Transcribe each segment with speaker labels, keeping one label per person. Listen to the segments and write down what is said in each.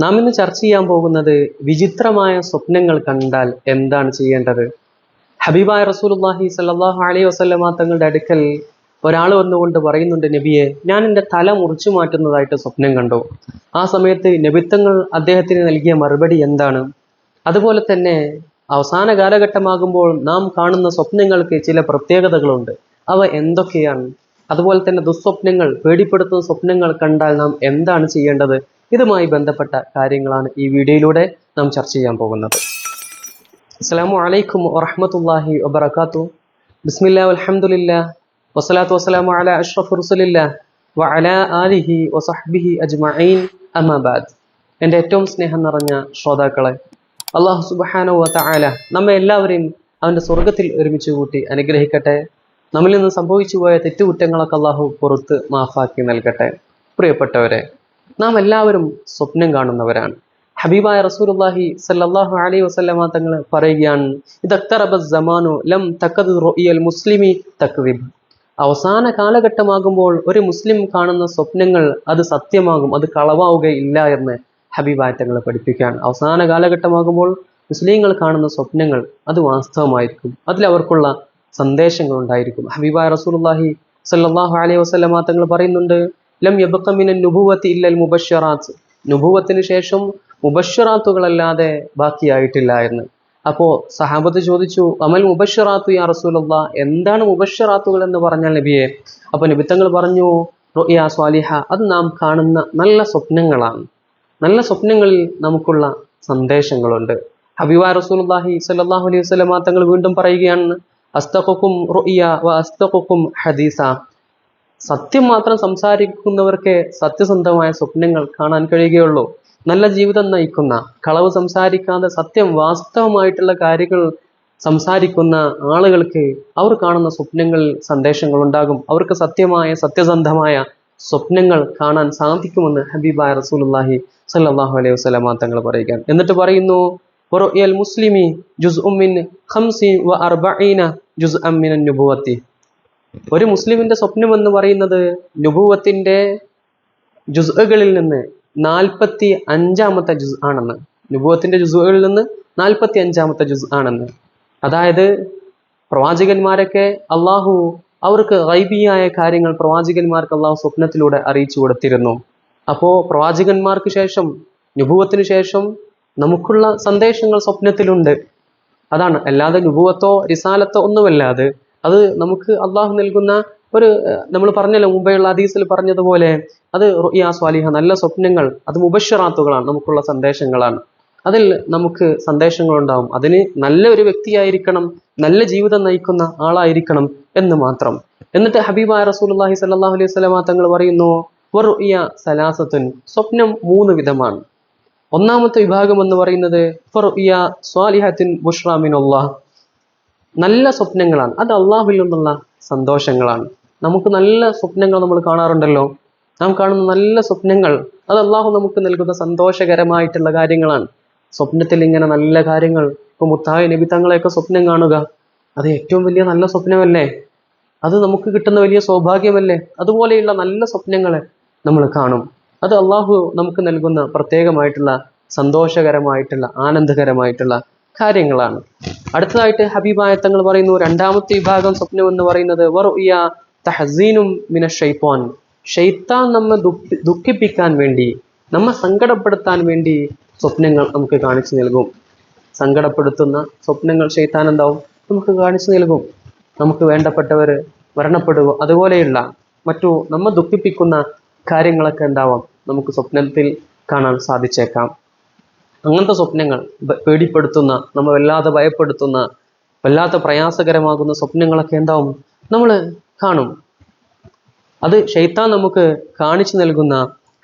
Speaker 1: നാം ഇന്ന് ചർച്ച ചെയ്യാൻ പോകുന്നത് വിചിത്രമായ സ്വപ്നങ്ങൾ കണ്ടാൽ എന്താണ് ചെയ്യേണ്ടത്? ഹബീബായ റസൂലുള്ളാഹി സ്വല്ലല്ലാഹു അലൈഹി വസല്ലമ തങ്ങളുടെ അടുക്കൽ ഒരാൾ വന്നുകൊണ്ട് പറയുന്നുണ്ട് നബിയെ ഞാൻ എന്റെ തല മുറിച്ചു മാറ്റുന്നതായിട്ട് സ്വപ്നം കണ്ടു. ആ സമയത്ത് നബിത്തങ്ങൾ അദ്ദേഹത്തിന് നൽകിയ മറുപടി എന്താണ്? അതുപോലെ തന്നെ അവസാന കാലഘട്ടമാകുമ്പോൾ നാം കാണുന്ന സ്വപ്നങ്ങൾക്ക് ചില പ്രത്യേകതകളുണ്ട്. അവ എന്തൊക്കെയാണ്? അതുപോലെ തന്നെ ദുസ്വപ്നങ്ങൾ പേടിപ്പെടുത്തുന്ന സ്വപ്നങ്ങൾ കണ്ടാൽ നാം എന്താണ് ചെയ്യേണ്ടത്? ഇതുമായി ബന്ധപ്പെട്ട കാര്യങ്ങളാണ് ഈ വീഡിയോയിലൂടെ നാം ചർച്ച ചെയ്യാൻ പോകുന്നത്. അസ്സലാമു അലൈക്കും വറഹമത്തല്ലാഹി വബർക്കാത്തു ബിസ്മില്ലാ അലഹമുല്ല വസ്സലാത്തു വസ്സലാമു അല അഷ്റഫ് റുസലില്ല വഅലാ ആലിഹി വസഹ്ബിഹി അജ്മഈൻ. അമാബാദ് എന്റെ ഏറ്റവും സ്നേഹം നിറഞ്ഞ ശ്രോതാക്കളെ അള്ളാഹു സുബാനോ വ തആല നമ്മെ എല്ലാവരെയും അവന്റെ സ്വർഗത്തിൽ ഒരുമിച്ച് കൂട്ടി അനുഗ്രഹിക്കട്ടെ. നമ്മിൽ നിന്ന് സംഭവിച്ചു പോയ തെറ്റുകുറ്റങ്ങളൊക്കെ അള്ളാഹു പുറത്ത് മാഫാക്കി നൽകട്ടെ. പ്രിയപ്പെട്ടവരെ നാം എല്ലാവരും സ്വപ്നം കാണുന്നവരാണ്. ഹബീബായ റസൂലുള്ളാഹി സല്ലല്ലാഹു അലൈഹി വസല്ലമ തങ്ങൾ പറയുകയാണ് ഇദക്തറബ സമാനു ലം തക്കത് റുഇയൽ മുസ്ലിമി തക്വിബ് അവസാന കാലഘട്ടമാകുമ്പോൾ ഒരു മുസ്ലിം കാണുന്ന സ്വപ്നങ്ങൾ അത് സത്യമാകും അത് കളവാവുകയില്ല എന്ന് ഹബീബായ തങ്ങൾ പഠിപ്പിക്കുകയാണ്. അവസാന കാലഘട്ടമാകുമ്പോൾ മുസ്ലിങ്ങൾ കാണുന്ന സ്വപ്നങ്ങൾ അത് വാസ്തവമായിരിക്കും അതിൽ അവർക്കുള്ള സന്ദേശങ്ങൾ ഉണ്ടായിരിക്കും ഹബീബായ റസൂലുള്ളാഹി സല്ലല്ലാഹു അലൈഹി വസല്ലമ തങ്ങൾ പറയുന്നുണ്ട് ലം യബക്കമിനൻ മിനൻ നുബുവത്തി ഇല്ലൽ മുബശ്ശറാത്ത്. നുബുവത്തിന് ശേഷം മുബഷറാത്തുകളല്ലാതെ ബാക്കിയായിട്ടില്ല എന്ന്. അപ്പോ സഹാബത്ത് ചോദിച്ചു അമൽ മുബഷറാത്തു യാ റസൂലുള്ള എന്താണ് മുബഷറാത്തുകൾ എന്ന് പറഞ്ഞാൽ നബിയെ? അപ്പൊ നിബിത്തങ്ങൾ പറഞ്ഞു റുഇയ സ്വാലിഹ അത് നാം കാണുന്ന നല്ല സ്വപ്നങ്ങളാണ്. നല്ല സ്വപ്നങ്ങളിൽ നമുക്കുള്ള സന്ദേശങ്ങളുണ്ട്. ഹബീബ റസൂലുള്ളാഹി സ്വല്ലല്ലാഹു അലൈഹി വസല്ലമ തങ്ങൾ വീണ്ടും പറയുകയാണ് അസ്തഖുക്കും റുഇയ വ അസ്തഖുക്കും ഹദീസ. സത്യം മാത്രം സംസാരിക്കുന്നവർക്കേ സത്യസന്ധമായ സ്വപ്നങ്ങൾ കാണാൻ കഴിയുകയുള്ളൂ. നല്ല ജീവിതം നയിക്കുന്ന കളവ് സംസാരിക്കാതെ സത്യം വാസ്തവമായിട്ടുള്ള കാര്യങ്ങൾ സംസാരിക്കുന്ന ആളുകൾക്ക് അവർ കാണുന്ന സ്വപ്നങ്ങളിൽ സന്ദേശങ്ങൾ ഉണ്ടാകും. അവർക്ക് സത്യമായ സത്യസന്ധമായ സ്വപ്നങ്ങൾ കാണാൻ സാധിക്കുമെന്ന് ഹബീബായ റസൂലുള്ളാഹി സല്ലല്ലാഹു അലൈഹി വസല്ലമ തങ്ങൾ പറയുകയാണ്. എന്നിട്ട് പറയുന്നു മുസ്ലിമി ജുസ് ഉമ്മിൻ ഖംസി വ അർബഈന ജുസ് അമ്മിൻ നുബുവത്തി. ഒരു മുസ്ലിമിന്റെ സ്വപ്നം എന്ന് പറയുന്നത് നുബുവത്തിന്റെ ജുസുകളിൽ നിന്ന് നാൽപ്പത്തി അഞ്ചാമത്തെ ജുസ് ആണെന്ന്. നുബുവത്തിന്റെ ജുസുകളിൽ നിന്ന് നാൽപ്പത്തി അഞ്ചാമത്തെ ജുസ് ആണെന്ന്. അതായത് പ്രവാചകന്മാരൊക്കെ അള്ളാഹു അവർക്ക് റൈബിയായ കാര്യങ്ങൾ പ്രവാചകന്മാർക്ക് അള്ളാഹു സ്വപ്നത്തിലൂടെ അറിയിച്ചു കൊടുത്തിരുന്നു. അപ്പോ പ്രവാചകന്മാർക്ക് ശേഷം നുബുവത്തിന് ശേഷം നമുക്കുള്ള സന്ദേശങ്ങൾ സ്വപ്നത്തിലുണ്ട്. അതാണ്. അല്ലാതെ നുബുവത്തോ റിസാലത്തോ ഒന്നുമല്ലാതെ അത് നമുക്ക് അള്ളാഹു നൽകുന്ന ഒരു നമ്മൾ പറഞ്ഞല്ലോ മുമ്പെയുള്ള ഹദീസിൽ പറഞ്ഞതുപോലെ അത് റുയാ സ്വാലിഹ നല്ല സ്വപ്നങ്ങൾ അത് മുബശ്ശറാത്തുകളാണ് നമുക്കുള്ള സന്ദേശങ്ങളാണ്. അതിൽ നമുക്ക് സന്ദേശങ്ങളുണ്ടാവും. അതിന് നല്ല ഒരു വ്യക്തിയായിരിക്കണം നല്ല ജീവിതം നയിക്കുന്ന ആളായിരിക്കണം എന്ന് മാത്രം. എന്നിട്ട് ഹബീബായ റസൂലുള്ളാഹി സല്ലാഹു അലൈഹി സ്വലാ തങ്ങൾ പറയുന്നു വറുഇയ സലാസത്തുൻ സ്വപ്നം മൂന്ന് വിധമാണ്. ഒന്നാമത്തെ വിഭാഗം എന്ന് പറയുന്നത് ഫറുഇയ സ്വാലിഹത്തിൻ ബുഷ്റാമിനുള്ളാഹ് നല്ല സ്വപ്നങ്ങളാണ്. അത് അള്ളാഹുവിൽ നിന്നുള്ള സന്തോഷങ്ങളാണ്. നമുക്ക് നല്ല സ്വപ്നങ്ങൾ നമ്മൾ കാണാറുണ്ടല്ലോ. നാം കാണുന്ന നല്ല സ്വപ്നങ്ങൾ അത് അള്ളാഹു നമുക്ക് നൽകുന്ന സന്തോഷകരമായിട്ടുള്ള കാര്യങ്ങളാണ്. സ്വപ്നത്തിൽ ഇങ്ങനെ നല്ല കാര്യങ്ങൾ ഇപ്പൊ മുത്തായ നബി തങ്ങളെയൊക്കെ സ്വപ്നം കാണുക അത് ഏറ്റവും വലിയ നല്ല സ്വപ്നമല്ലേ? അത് നമുക്ക് കിട്ടുന്ന വലിയ സൗഭാഗ്യമല്ലേ? അതുപോലെയുള്ള നല്ല സ്വപ്നങ്ങളെ നമ്മൾ കാണും. അത് അള്ളാഹു നമുക്ക് നൽകുന്ന പ്രത്യേകമായിട്ടുള്ള സന്തോഷകരമായിട്ടുള്ള ആനന്ദകരമായിട്ടുള്ള കാര്യങ്ങളാണ്. അടുത്തതായിട്ട് ഹബീബായ തങ്ങൾ പറയുന്നു രണ്ടാമത്തെ വിഭാഗം സ്വപ്നം എന്ന് പറയുന്നത് വറുയ മിന ഷെയ്ത്താൻ നമ്മെ ദുഃഖിപ്പിക്കാൻ വേണ്ടി നമ്മെ സങ്കടപ്പെടുത്താൻ വേണ്ടി സ്വപ്നങ്ങൾ നമുക്ക് കാണിച്ചു നൽകും. സങ്കടപ്പെടുത്തുന്ന സ്വപ്നങ്ങൾ ഷെയ്ത്താൻ എന്താവും? നമുക്ക് കാണിച്ചു നൽകും. നമുക്ക് വേണ്ടപ്പെട്ടവർ മരണപ്പെടുക. അതുപോലെയുള്ള മറ്റു നമ്മെ ദുഃഖിപ്പിക്കുന്ന കാര്യങ്ങളൊക്കെ ഉണ്ടാവാം നമുക്ക് സ്വപ്നത്തിൽ കാണാൻ സാധിച്ചേക്കാം. അങ്ങനത്തെ സ്വപ്നങ്ങൾ പേടിപ്പെടുത്തുന്ന നമ്മൾ വല്ലാതെ ഭയപ്പെടുത്തുന്ന വല്ലാത്ത പ്രയാസകരമാകുന്ന സ്വപ്നങ്ങളൊക്കെ എന്താവും? നമ്മൾ കാണും. അത് ഷെയ്ത്താൻ നമുക്ക് കാണിച്ചു നൽകുന്ന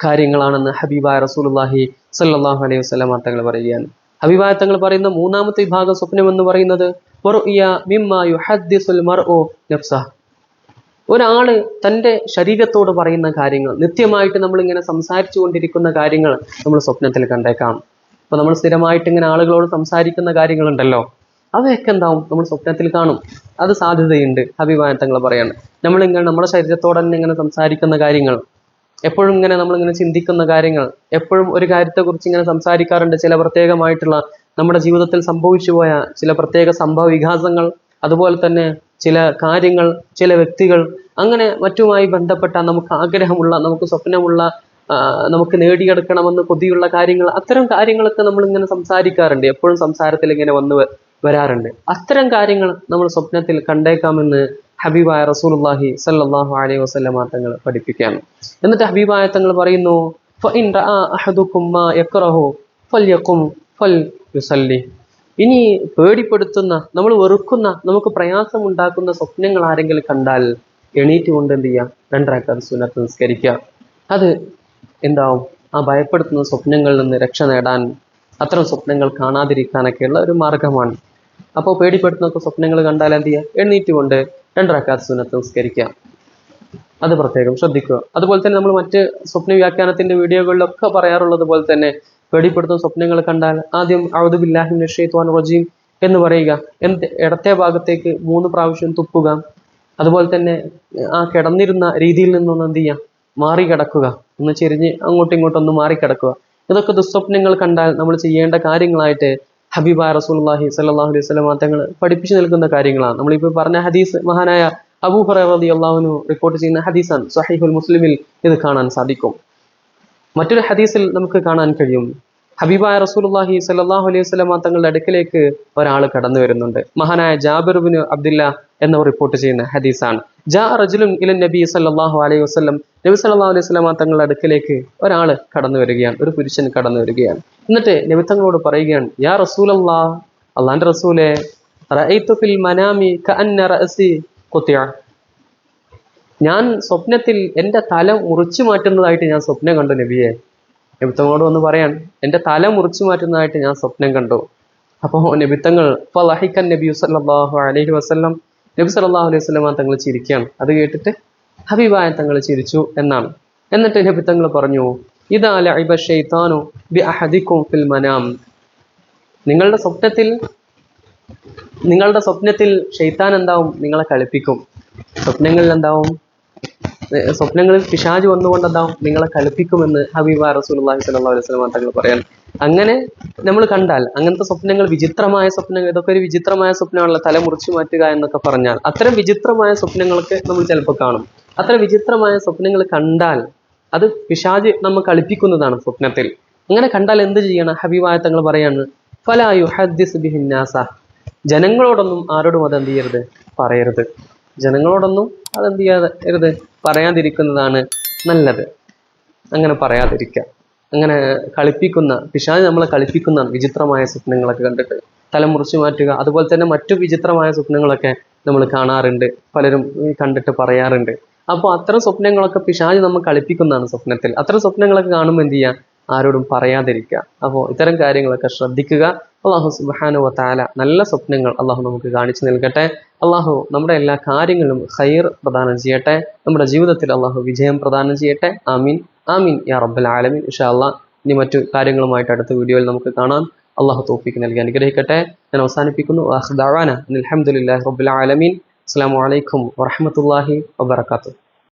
Speaker 1: കാര്യങ്ങളാണെന്ന് ഹബീബായ റസൂലുള്ളാഹി സല്ലാഹു അലൈഹി വസ്ലാം തങ്ങൾ പറയുകയാണ്. ഹബീബായ തങ്ങൾ പറയുന്ന മൂന്നാമത്തെ വിഭാഗം സ്വപ്നം എന്ന് പറയുന്നത് ഒരാൾ തന്റെ ശരീരത്തോട് പറയുന്ന കാര്യങ്ങൾ നിത്യമായിട്ട് നമ്മൾ ഇങ്ങനെ സംസാരിച്ചു കൊണ്ടിരിക്കുന്ന കാര്യങ്ങൾ നമ്മൾ സ്വപ്നത്തിൽ കണ്ടേക്കാം. ഇപ്പൊ നമ്മൾ സ്ഥിരമായിട്ട് ഇങ്ങനെ ആളുകളോട് സംസാരിക്കുന്ന കാര്യങ്ങളുണ്ടല്ലോ അവയൊക്കെ എന്താവും? നമ്മൾ സ്വപ്നത്തിൽ കാണും. അത് സാധ്യതയുണ്ട് അഭിമാനത്തങ്ങൾ പറയാണ്. നമ്മളിങ്ങനെ നമ്മുടെ ശരീരത്തോടെ തന്നെ ഇങ്ങനെ സംസാരിക്കുന്ന കാര്യങ്ങൾ എപ്പോഴും ഇങ്ങനെ നമ്മളിങ്ങനെ ചിന്തിക്കുന്ന കാര്യങ്ങൾ എപ്പോഴും ഒരു കാര്യത്തെക്കുറിച്ച് ഇങ്ങനെ സംസാരിക്കാറുണ്ട്. ചില പ്രത്യേകമായിട്ടുള്ള നമ്മുടെ ജീവിതത്തിൽ സംഭവിച്ചു പോയ ചില പ്രത്യേക സംഭവ വികാസങ്ങൾ അതുപോലെ തന്നെ ചില കാര്യങ്ങൾ ചില വ്യക്തികൾ അങ്ങനെ മറ്റുമായി ബന്ധപ്പെട്ട നമുക്ക് ആഗ്രഹമുള്ള നമുക്ക് സ്വപ്നമുള്ള നമുക്ക് നേടിയെടുക്കണമെന്ന് കൊതിയുള്ള കാര്യങ്ങൾ അത്തരം കാര്യങ്ങളൊക്കെ നമ്മൾ ഇങ്ങനെ സംസാരിക്കാറുണ്ട്. എപ്പോഴും സംസാരത്തിൽ ഇങ്ങനെ വന്ന് വരാറുണ്ട്. അത്തരം കാര്യങ്ങൾ നമ്മൾ സ്വപ്നത്തിൽ കണ്ടേക്കാമെന്ന് ഹബീബായ റസൂലുള്ളാഹി സല്ലല്ലാഹു അലൈഹി വസല്ലമ തങ്ങൾ പഠിപ്പിക്കാണ് എന്നിട്ട് ഹബീബായ തങ്ങൾ പറയുന്നു "ഫഇൻ റആ അഹദുക്കും മാ യക്റഹു ഫൽയഖും ഫൽയുസല്ലി." ഇനി പേടിപ്പെടുത്തുന്ന നമ്മൾ വെറുക്കുന്ന നമുക്ക് പ്രയാസം ഉണ്ടാക്കുന്ന സ്വപ്നങ്ങൾ ആരെങ്കിലും കണ്ടാൽ എണീറ്റ് കൊണ്ട് എന്ത് ചെയ്യാം? രണ്ടരക്കാർ സുനത്ത് അത് എന്താവും? ആ ഭയപ്പെടുത്തുന്ന സ്വപ്നങ്ങളിൽ നിന്ന് രക്ഷ നേടാൻ അത്തരം സ്വപ്നങ്ങൾ കാണാതിരിക്കാനൊക്കെയുള്ള ഒരു മാർഗമാണ്. അപ്പോൾ പേടിപ്പെടുത്തുന്ന സ്വപ്നങ്ങൾ കണ്ടാൽ എന്ത് ചെയ്യുക എണ്ണീറ്റ് കൊണ്ട് രണ്ടരക്കാത്ത സുന്നത്ത് നിസ്കരിക്കുക. അത് പ്രത്യേകം ശ്രദ്ധിക്കുക. അതുപോലെ തന്നെ നമ്മൾ മറ്റ് സ്വപ്ന വ്യാഖ്യാനത്തിന്റെ വീഡിയോകളിലൊക്കെ പറയാറുള്ളത് പോലെ തന്നെ പേടിപ്പെടുത്തുന്ന സ്വപ്നങ്ങൾ കണ്ടാൽ ആദ്യം ഔദുബില്ലാഹിം ഷെയ്ത്വാൻ റജീം എന്ന് പറയുക. എന്ത് ഇടത്തെ ഭാഗത്തേക്ക് മൂന്ന് പ്രാവശ്യം തുപ്പുക. അതുപോലെ തന്നെ ആ കിടന്നിരുന്ന രീതിയിൽ നിന്നൊന്ന് എന്ത് ചെയ്യാം? മാറി കിടക്കുക ഒന്ന് ചെരിഞ്ഞ് അങ്ങോട്ടും ഇങ്ങോട്ടും ഒന്ന് മാറി കിടക്കുക ഇതൊക്കെ ദുസ്വപ്നങ്ങൾ കണ്ടാൽ നമ്മൾ ചെയ്യേണ്ട കാര്യങ്ങളായിട്ട് ഹബീബ റസൂലുള്ളാഹി സല്ലാഹു അലൈഹി വസല്ലം തങ്ങൾ പഠിപ്പിച്ചു നൽകുന്ന കാര്യങ്ങളാണ്. നമ്മളിപ്പോൾ പറഞ്ഞ ഹദീസ് മഹാനായ അബൂ ഹുറൈറ അള്ളാഹുനു റിപ്പോർട്ട് ചെയ്യുന്ന ഹദീസാണ്. സ്വഹീഹുൽ മുസ്ലിമിൽ ഇത് കാണാൻ സാധിക്കും. മറ്റൊരു ഹദീസിൽ നമുക്ക് കാണാൻ കഴിയും. ഹബീബായ റസൂലുള്ളാഹി സ്വല്ലല്ലാഹു അലൈഹി വസല്ലം തങ്ങളുടെ അടുക്കിലേക്ക് ഒരാൾ കടന്നു വരുന്നുണ്ട്. മഹാനായ ജാബിർ ബിൻ അബ്ദുല്ല എന്നവർ റിപ്പോർട്ട് ചെയ്യുന്ന ഹദീസാണ്. ജാ റജുലുൻ ഇല നബി സല്ലാഹു അലൈഹി വസ്ലം നബി സല്ലല്ലാഹു അലൈഹി വസല്ലം തങ്ങളുടെ അടുക്കിലേക്ക് ഒരാൾ കടന്നു വരികയാണ്. ഒരു പുരുഷൻ കടന്നു വരികയാണ്. എന്നിട്ട് നബി തങ്ങളോട് പറയുകയാണ് യാ റസൂലല്ലാ അള്ളാന്റെ റസൂലെ ഫിൽ മനാമി ഞാൻ സ്വപ്നത്തിൽ എന്റെ തല മുറിച്ചു മാറ്റുന്നതായിട്ട് ഞാൻ സ്വപ്നം കണ്ടു നബിയെ. നബിത്തങ്ങളോട് വന്ന് പറയാൻ? എന്റെ തല മുറിച്ചു മാറ്റുന്നതായിട്ട് ഞാൻ സ്വപ്നം കണ്ടു. അപ്പോൾ നബിത്തങ്ങൾ ഫലഹിക്കൻ നബി സല്ലല്ലാഹു അലൈഹി വസ്ലം നബി സല്ലല്ലാഹു അലൈഹി വസല്ലം തങ്ങൾ ചിരിക്കുകയാണ്. അത് കേട്ടിട്ട് ഹബീബായ തങ്ങൾ ചിരിച്ചു എന്നാണ്. എന്നിട്ട് നബിത്തങ്ങൾ പറഞ്ഞു ഇതാ ബി ഫിൽ മനാം നിങ്ങളുടെ സ്വപ്നത്തിൽ നിങ്ങളുടെ സ്വപ്നത്തിൽ ഷെയ്ത്താൻ എന്താവും? നിങ്ങളെ കളിപ്പിക്കും. സ്വപ്നങ്ങളിൽ എന്താവും? സ്വപ്നങ്ങളിൽ പിശാജ് വന്നുകൊണ്ട് എന്താ നിങ്ങളെ കളിപ്പിക്കുമെന്ന് ഹബീബ റസൂലി സ്വല്ലല്ലാഹു അലൈഹി വസല്ലം തങ്ങൾ പറയാൻ അങ്ങനെ നമ്മൾ കണ്ടാൽ അങ്ങനത്തെ സ്വപ്നങ്ങൾ വിചിത്രമായ സ്വപ്നങ്ങൾ ഇതൊക്കെ ഒരു വിചിത്രമായ സ്വപ്നമാണല്ലോ തല മുറിച്ചു മാറ്റുക എന്നൊക്കെ പറഞ്ഞാൽ അത്തരം വിചിത്രമായ സ്വപ്നങ്ങളൊക്കെ നമ്മൾ ചിലപ്പോൾ കാണും. അത്തരം വിചിത്രമായ സ്വപ്നങ്ങൾ കണ്ടാൽ അത് പിശാജ് നമ്മൾ കളിപ്പിക്കുന്നതാണ് സ്വപ്നത്തിൽ. അങ്ങനെ കണ്ടാൽ എന്ത് ചെയ്യണം? ഹബീബായ തങ്ങൾ പറയാണ് ഫലായു ഹദ്ദിസ് ബിഹിന്നാസ ജനങ്ങളോടൊന്നും ആരോടും അത് എന്ത് ചെയ്യരുത്? പറയരുത്. ജനങ്ങളോടൊന്നും അതെന്ത് ചെയ്യരുത് പറയാതിരിക്കുന്നതാണ് നല്ലത്. അങ്ങനെ പറയാതിരിക്കുക. അങ്ങനെ കളിപ്പിക്കുന്ന പിശാജ് നമ്മളെ കളിപ്പിക്കുന്ന വിചിത്രമായ സ്വപ്നങ്ങളൊക്കെ കണ്ടിട്ട്. തലമുറിച്ചു മാറ്റുക. അതുപോലെ തന്നെ മറ്റു വിചിത്രമായ സ്വപ്നങ്ങളൊക്കെ നമ്മൾ കാണാറുണ്ട്. പലരും കണ്ടിട്ട് പറയാറുണ്ട്. അപ്പോൾ അത്തരം സ്വപ്നങ്ങളൊക്കെ പിശാജ് നമ്മൾ കളിപ്പിക്കുന്നതാണ് സ്വപ്നത്തിൽ. അത്തരം സ്വപ്നങ്ങളൊക്കെ കാണുമ്പോൾ എന്ത് ചെയ്യുക? ആരോടും പറയാതിരിക്കുക. അപ്പോൾ ഇത്തരം കാര്യങ്ങളൊക്കെ ശ്രദ്ധിക്കുക. അള്ളാഹു സുബാനു താല നല്ല സ്വപ്നങ്ങൾ അള്ളാഹു നമുക്ക് കാണിച്ചു നൽകട്ടെ. അള്ളാഹു നമ്മുടെ എല്ലാ കാര്യങ്ങളും ഖൈർ പ്രദാനം ചെയ്യട്ടെ. നമ്മുടെ ജീവിതത്തിൽ അള്ളാഹു വിജയം പ്രദാനം ചെയ്യട്ടെ. ആമീൻ. ആമീൻ യാ റബ്ബൽ ആലമീൻ. ഇൻഷാ അള്ളാഹ് ഇനി മറ്റു കാര്യങ്ങളുമായിട്ട് അടുത്ത വീഡിയോയിൽ നമുക്ക് കാണാം. അള്ളാഹു തോഫിക്ക് നൽകി അനുഗ്രഹിക്കട്ടെ. ഞാൻ അവസാനിപ്പിക്കുന്നു. അലഹമുല്ലാ റബ്ബിൽ ആലമീൻ. അസ്സലാമു അലൈക്കും വറഹ്മത്തുള്ളാഹി വബറകാതുഹു.